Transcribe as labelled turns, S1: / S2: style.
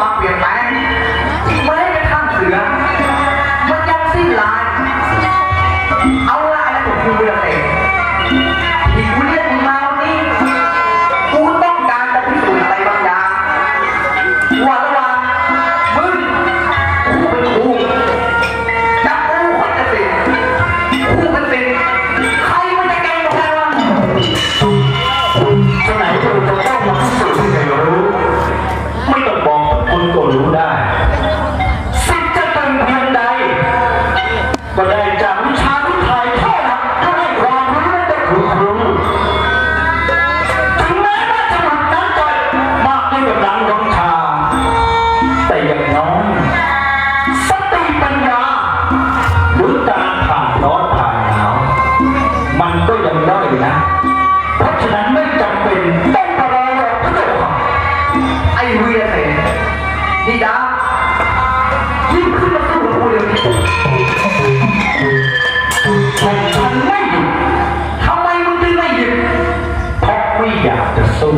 S1: ความเปลี่ยน
S2: แปลงไม้กระทั่งเสือ มันยังสิ้นลาย เอาลายแล้ผมคือเรือเตะ องสติปัญญาหรืการผ่านร้อนผ่านหนาวมันก็ยังได้นะ เพราะ
S1: ฉะนั้นไม่จำเป็นต้องปรอพระเจ้าไอเวียเนี่ยนี่ดายิ่ขึ้นมาสู้กับกูเลยแต่ฉันไม่หยุดทำไมมึงถึงไม่หยุดเพราะไม่อยากจะ
S2: สู้